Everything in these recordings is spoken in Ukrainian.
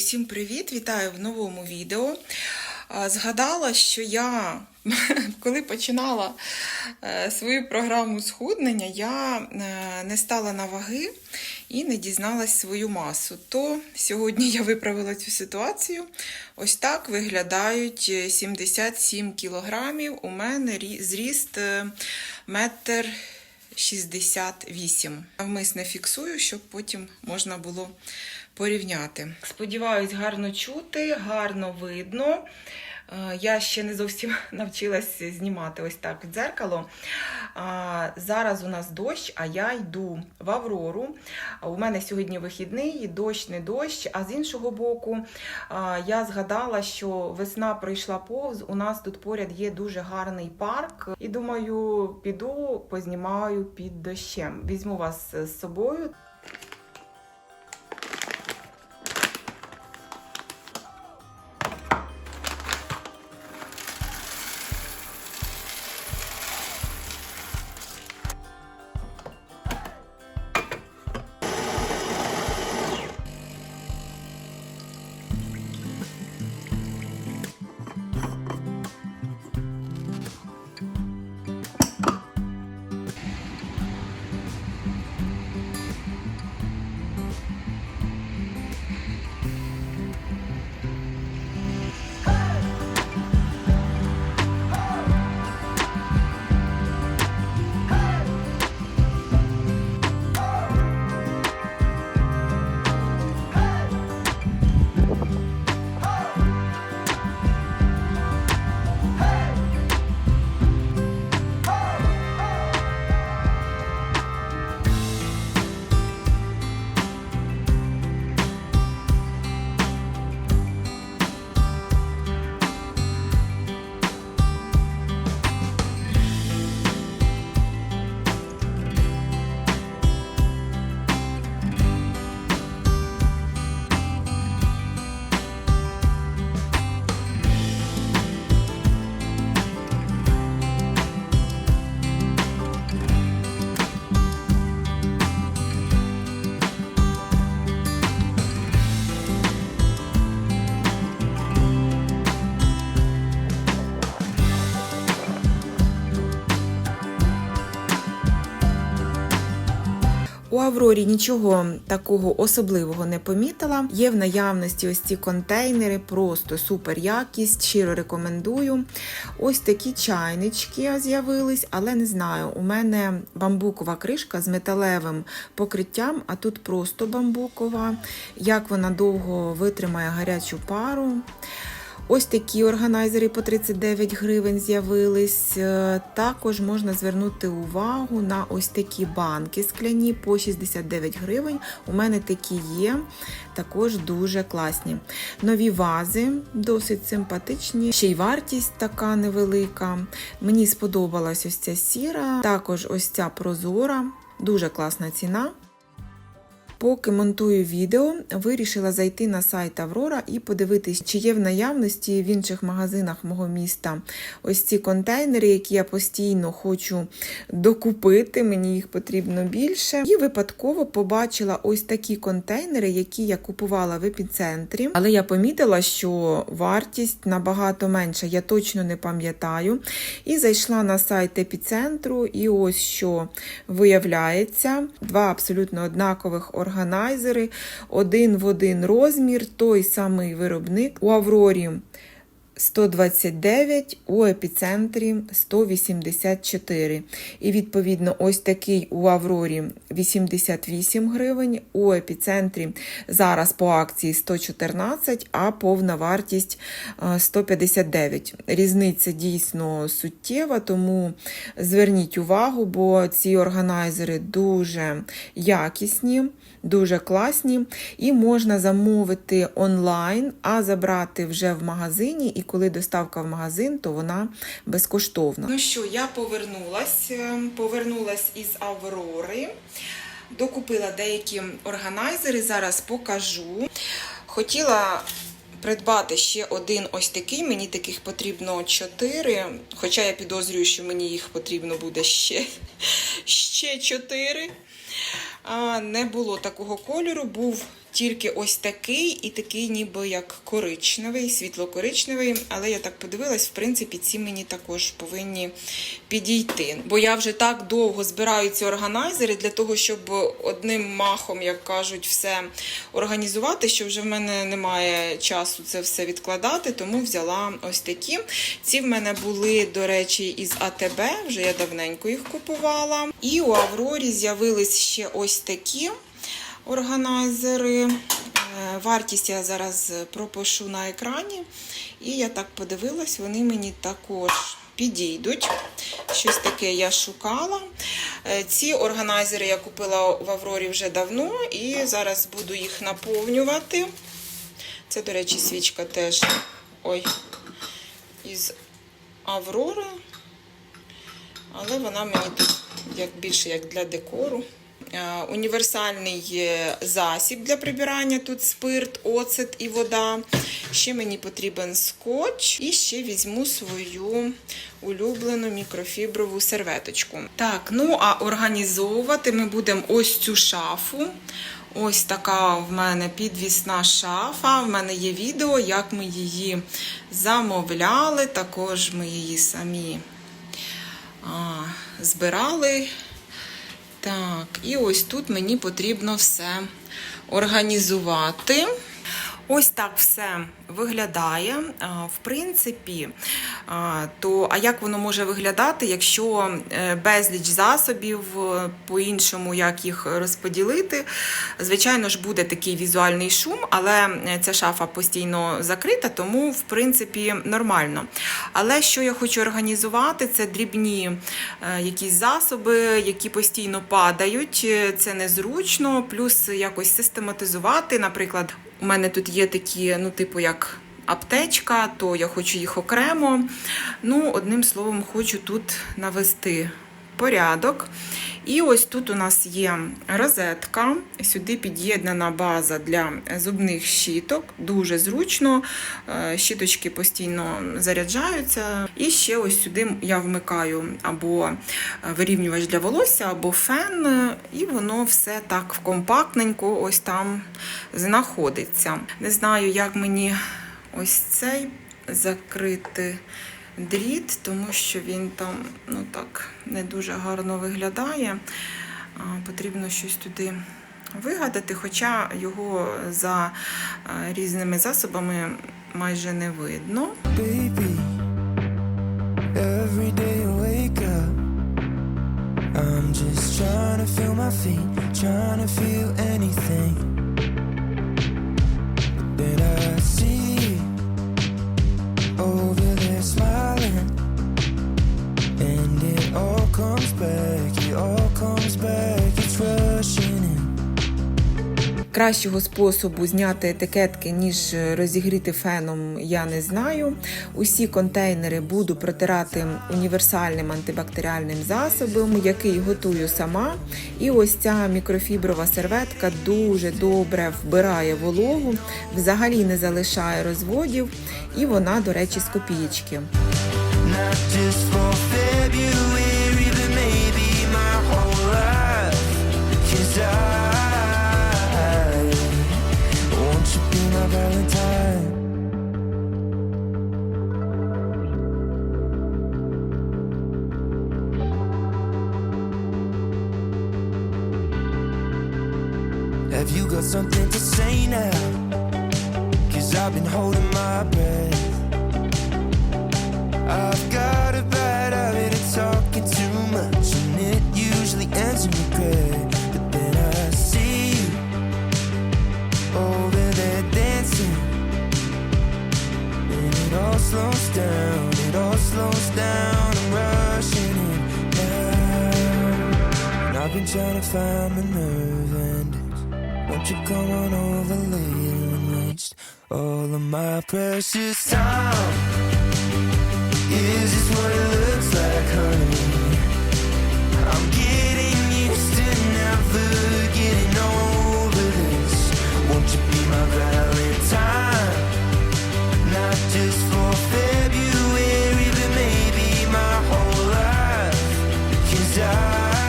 усім привіт! Вітаю в новому відео. Згадала, що я, коли починала е, свою програму схуднення, я е, не стала на ваги і не дізналась свою масу. То сьогодні я виправила цю ситуацію. Ось так виглядають е, 77 кілограмів. У мене зріст е, метр 68. Навмисне фіксую, щоб потім можна було порівняти. Сподіваюсь, гарно чути, гарно видно. Е, Я ще не зовсім навчилась знімати ось так дзеркало. Зараз у нас дощ, а я йду в Аврору. У мене сьогодні вихідний, дощ не дощ. А з іншого боку, я згадала, що весна пройшла повз. У нас тут поряд є дуже гарний парк. І думаю, піду познімаю під дощем. Візьму вас з собою. Аврорі нічого такого особливого не помітила. Є в наявності ось ці контейнери, просто супер якість, щиро рекомендую. Ось такі чайнички з'явились, але не знаю. У мене бамбукова кришка з металевим покриттям, а тут просто бамбукова. Як вона довго витримає гарячу пару. Ось такі органайзери по 39 гривень з'явились. Е, Також можна звернути увагу на ось такі банки скляні по 69 гривень. У мене такі є, також дуже класні. Нові вази, досить симпатичні. Ще й вартість така невелика. Мені сподобалась ось ця сіра, також ось ця прозора, дуже класна ціна. Поки монтую відео, вирішила зайти на сайт Аврора і подивитись, чи є в наявності в інших магазинах мого міста ось ці контейнери, які я постійно хочу докупити. Мені їх потрібно більше. І випадково побачила ось такі контейнери, які я купувала в епіцентрі. Але я помітила, що вартість набагато менша, я точно не пам'ятаю. І зайшла на сайт епіцентру, і ось що виявляється: два абсолютно однакових органайзери, один в один розмір, той самий виробник у Аврорі. 129, у епіцентрі 184. І відповідно, ось такий у Аврорі 88 гривень, у епіцентрі зараз по акції 114, а повна вартість е, 159. Різниця дійсно суттєва, тому зверніть увагу, бо ці органайзери дуже якісні. Дуже класні, і можна замовити онлайн, а забрати вже в магазині. І коли доставка в магазин, то вона безкоштовна. Ну що, я повернулась, е, повернулась із Аврори, докупила деякі органайзери, зараз покажу. Хотіла придбати ще один ось такий. Мені таких потрібно 4, хоча я підозрюю, що мені їх потрібно буде ще, ще 4. А, Не було такого кольору, був тільки ось такий і такий, ніби як коричневий, світло-коричневий. Але я так подивилась, в принципі, ці мені також повинні підійти. Бо я вже так довго збираю ці органайзери для того, щоб одним махом, як кажуть, все організувати, що вже в мене немає часу це все відкладати, тому взяла ось такі. Ці в мене були, до речі, із АТБ, вже я давненько їх купувала. І у Аврорі з'явились ще ось такі органайзери. Е, Вартість я зараз пропишу на екрані. І я так подивилась, вони мені також підійдуть. Щось таке я шукала. Е, Ці органайзери я купила в Аврорі вже давно і зараз буду їх наповнювати. Це, до речі, свічка теж ой, із Аврори. Але вона мені тут як більше як для декору. Е, Універсальний засіб для прибирання. Тут спирт, оцет і вода. Ще мені потрібен скотч. І ще візьму свою улюблену мікрофіброву серветочку. Так, ну а організовувати ми будемо ось цю шафу. Ось така в мене підвісна шафа. В мене є відео, як ми її замовляли. Також ми її самі а, збирали. Так, і ось тут мені потрібно все організувати. Ось так все виглядає. В принципі, то а як воно може виглядати, якщо е, безліч засобів, е, по-іншому як їх розподілити? Звичайно ж, буде такий візуальний шум, але е, ця шафа постійно закрита, тому в принципі нормально. Але що я хочу організувати, це дрібні якісь засоби, які постійно падають. Це незручно, плюс якось систематизувати. Наприклад, у мене тут є такі, ну, типу, як аптечка, то я хочу їх окремо. Ну, одним словом, хочу тут навести порядок. І ось тут у нас є розетка, сюди під'єднана база для зубних щіток. Дуже зручно. Е, Щіточки постійно заряджаються. І ще ось сюди я вмикаю або вирівнювач для волосся, або фен, і воно все так компактненько ось там знаходиться. Не знаю, як мені ось цей закрити дріт, тому що він там ну так не дуже гарно виглядає. Потрібно щось туди вигадати, хоча його за різними засобами майже не видно. baby. Every day wake up, I'm just trying to feel my feet, trying to feel anything. Then I see comes back, it all comes back, it's rushing in. Кращого способу зняти етикетки, ніж розігріти феном, я не знаю. Усі контейнери буду протирати універсальним антибактеріальним засобом, який готую сама. І ось ця мікрофіброва серветка дуже добре вбирає вологу, взагалі не залишає розводів, і вона, до речі, з копієчки. Not just for February, Have you got something to say now? Cause I've been holding my breath. I've got a bad habit of talking too much, and it usually ends in regret. Down. It all slows down. I'm rushing in now, and I've been trying to find my nerve endings. Won't you come on over later and waste all of my precious time? Is this what it looks like, honey? I'm getting used to never getting over this. Won't you be my Valentine?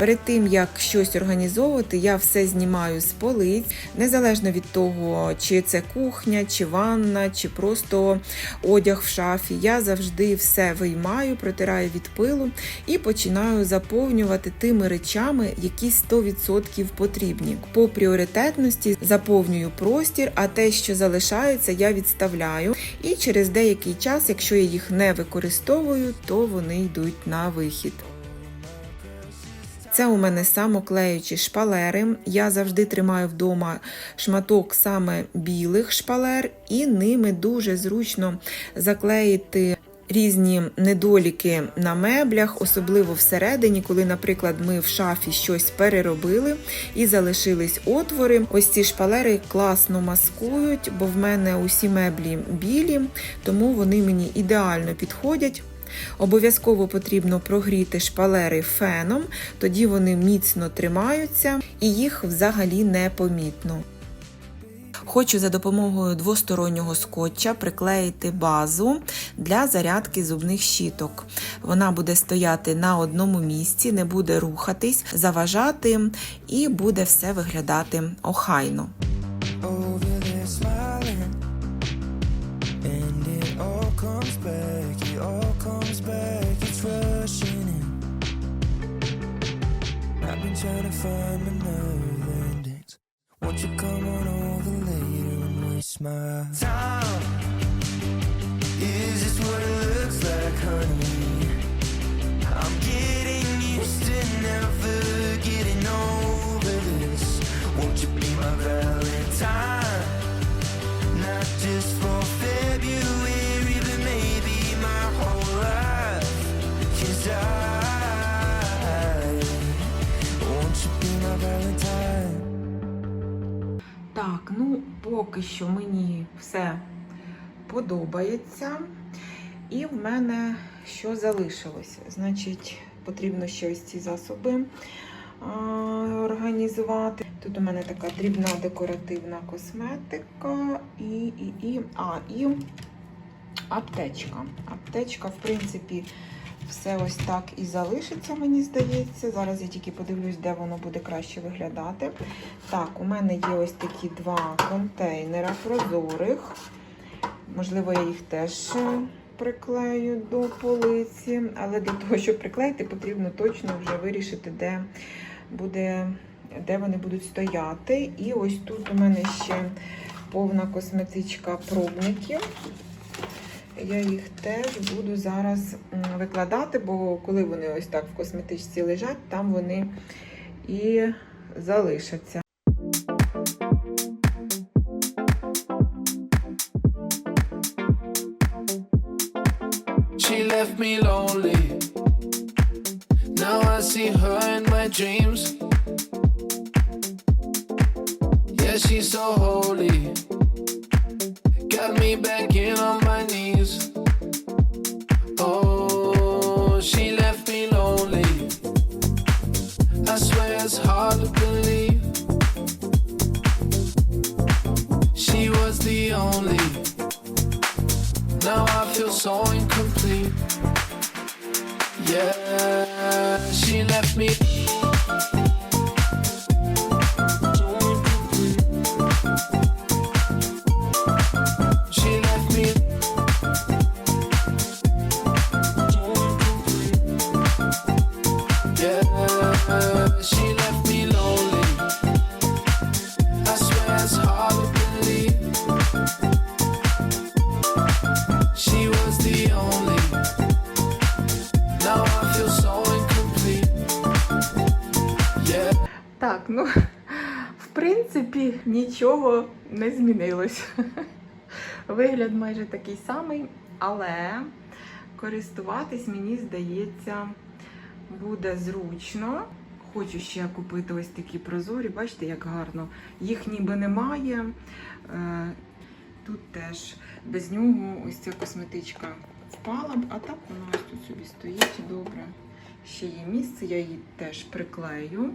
Перед тим як щось організовувати, я все знімаю з полиць, незалежно від того, чи це кухня, чи ванна, чи просто одяг в шафі. Я завжди все виймаю, протираю від пилу і починаю заповнювати тими речами, які 100% потрібні. По пріоритетності заповнюю простір, а те, що залишається, я відставляю. І через деякий час, якщо я їх не використовую, то вони йдуть на вихід. Це у мене самоклеючі шпалери. Я завжди тримаю вдома шматок саме білих шпалер, і ними дуже зручно заклеїти. Різні недоліки на меблях, особливо всередині, коли, наприклад, ми в шафі щось переробили і залишились отвори. Ось ці шпалери класно маскують, бо в мене усі меблі білі, тому вони мені ідеально підходять. Обов'язково потрібно прогріти шпалери феном, тоді вони міцно тримаються і їх взагалі не помітно. Хочу за допомогою двостороннього скотча приклеїти базу для зарядки зубних щіток. Вона буде стояти на одному місці, не буде рухатись, заважати і буде все виглядати охайно. Comes back, it's rushing in. I've been trying to find my nerve endings. Won't you come on over later and waste my time? Is this what it looks like, honey? I'm getting used to never getting over this. Won't you be my Valentine? Поки що мені все подобається. І в мене що залишилося? Значить, потрібно ще ось ці засоби організувати. Тут у мене така дрібна декоративна косметика і, і, і, а, і аптечка. Аптечка, в принципі, все ось так і залишиться, мені здається. Зараз я тільки подивлюсь, де воно буде краще виглядати. Так, у мене є ось такі два контейнера прозорих. Можливо, я їх теж е, приклею до полиці, але для того, щоб приклеїти, потрібно точно вже вирішити, де, буде, де вони будуть стояти. І ось тут у мене ще повна косметичка пробників. Я їх теж буду зараз викладати, бо коли вони ось так в косметичці лежать, там вони і залишаться. She left me lonely. Now I see her in my dreams. Нічого не змінилось. Вигляд майже такий самий, але користуватись, мені здається, буде зручно. Хочу ще купити ось такі прозорі, бачите, як гарно. Їх ніби немає. Е, Тут теж без нього ось ця косметичка впала б, а так вона ось тут собі стоїть добре. Ще є місце, я її теж приклею.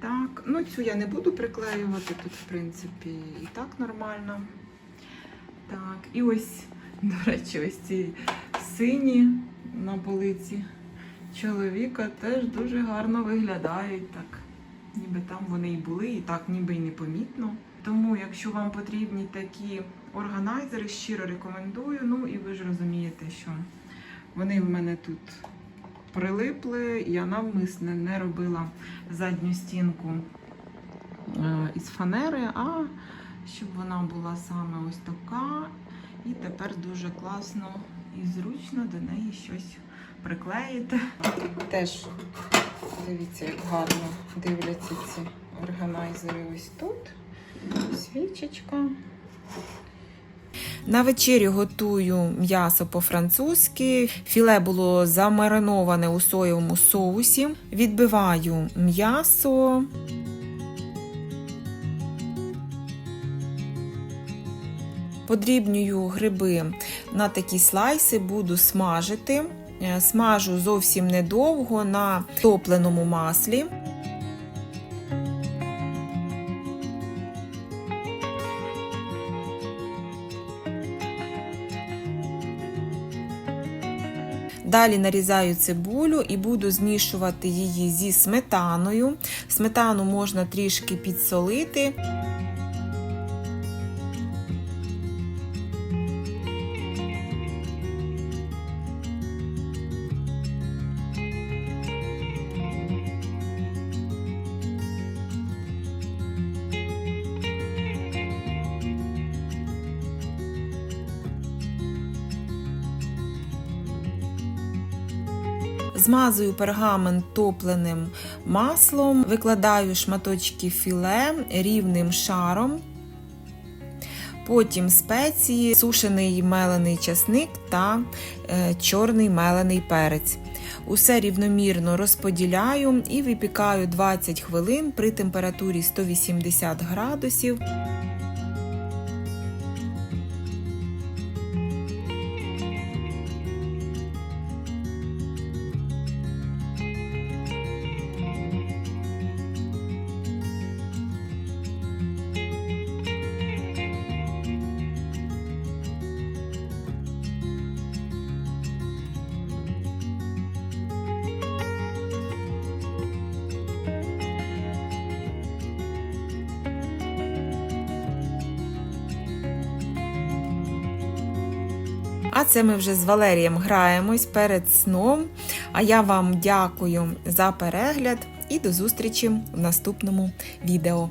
Так, ну цю я не буду приклеювати, тут, в принципі, і так нормально. Так, і ось, до речі, ось ці сині на полиці чоловіка теж дуже гарно виглядають так. Ніби там вони і були, і так ніби й непомітно. Тому, якщо вам потрібні такі органайзери, щиро рекомендую. Ну і ви ж розумієте, що вони в мене тут прилипли. Я навмисне не робила задню стінку е, із фанери, а щоб вона була саме ось така. І тепер дуже класно і зручно до неї щось приклеїти. Теж дивіться, як гарно дивляться ці органайзери ось тут. Свічечка. На вечерю готую м'ясо по-французьки. Філе було замариноване у соєвому соусі. Відбиваю м'ясо. Подрібнюю гриби на такі слайси, буду смажити. Е, Смажу зовсім недовго на топленому маслі. Далі нарізаю цибулю і буду змішувати її зі сметаною. Сметану можна трішки підсолити. Змазую пергамент топленим маслом, викладаю шматочки філе рівним шаром. Потім спеції, сушений мелений часник та е, чорний мелений перець. Усе рівномірно розподіляю і випікаю 20 хвилин при температурі 180 градусів. А це ми вже з Валерієм граємось перед сном. А я вам дякую за перегляд і до зустрічі в наступному відео.